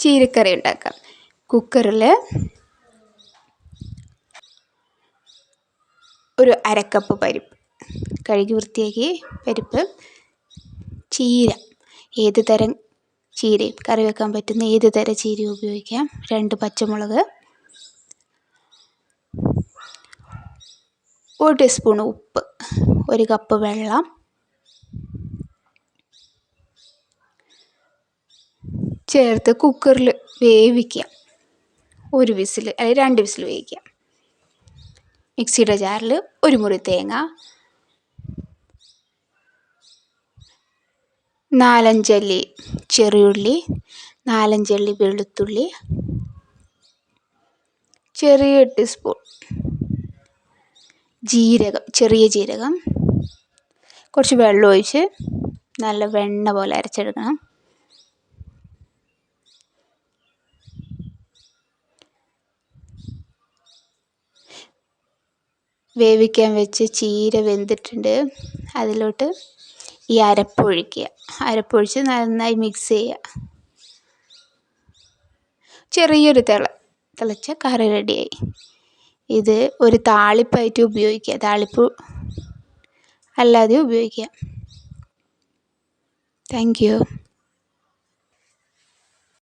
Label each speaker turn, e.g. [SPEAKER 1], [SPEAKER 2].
[SPEAKER 1] ചീരക്കറി ഉണ്ടാക്കാം. കുക്കറിൽ ഒരു അരക്കപ്പ് പരിപ്പ് കഴുകി വൃത്തിയാക്കി പരിപ്പ് ചീര ഏത് തരം ചീരയും കറി വെക്കാൻ പറ്റുന്ന ഏത് തരം ചീരയും ഉപയോഗിക്കാം. രണ്ട് പച്ചമുളക് ഒരു ടീസ്പൂൺ ഉപ്പ് ഒരു കപ്പ് വെള്ളം ചേർത്ത് കുക്കറിൽ വേവിക്കുക. ഒരു വിസിൽ അല്ലെങ്കിൽ രണ്ട് വിസിൽ വേവിക്കുക. മിക്സിയുടെ ജാറിൽ ഒരു മുറി തേങ്ങ. നാലഞ്ചല്ലി ചെറിയുള്ളി നാലഞ്ചല്ലി വെളുത്തുള്ളി ചെറിയ ടീസ്പൂൺ ജീരകം ചെറിയ ജീരകം. കുറച്ച് വെള്ളം ഒഴിച്ച് നല്ല വെണ്ണ പോലെ അരച്ചെടുക്കണം. വേവിക്കാൻ വെച്ച് ചീര വെന്തിട്ടുണ്ട്. അതിലോട്ട് ഈ അരപ്പ് അരപ്പൊഴിക്കുക അരപ്പൊഴിച്ച് നന്നായി മിക്സ് ചെയ്യുക. ചെറിയൊരു തിള തിളച്ച കറി റെഡിയായി. ഇത് ഒരു താളിപ്പായിട്ട് ഉപയോഗിക്കുക. താളിപ്പ് അല്ലാതെ ഉപയോഗിക്കുക. Thank you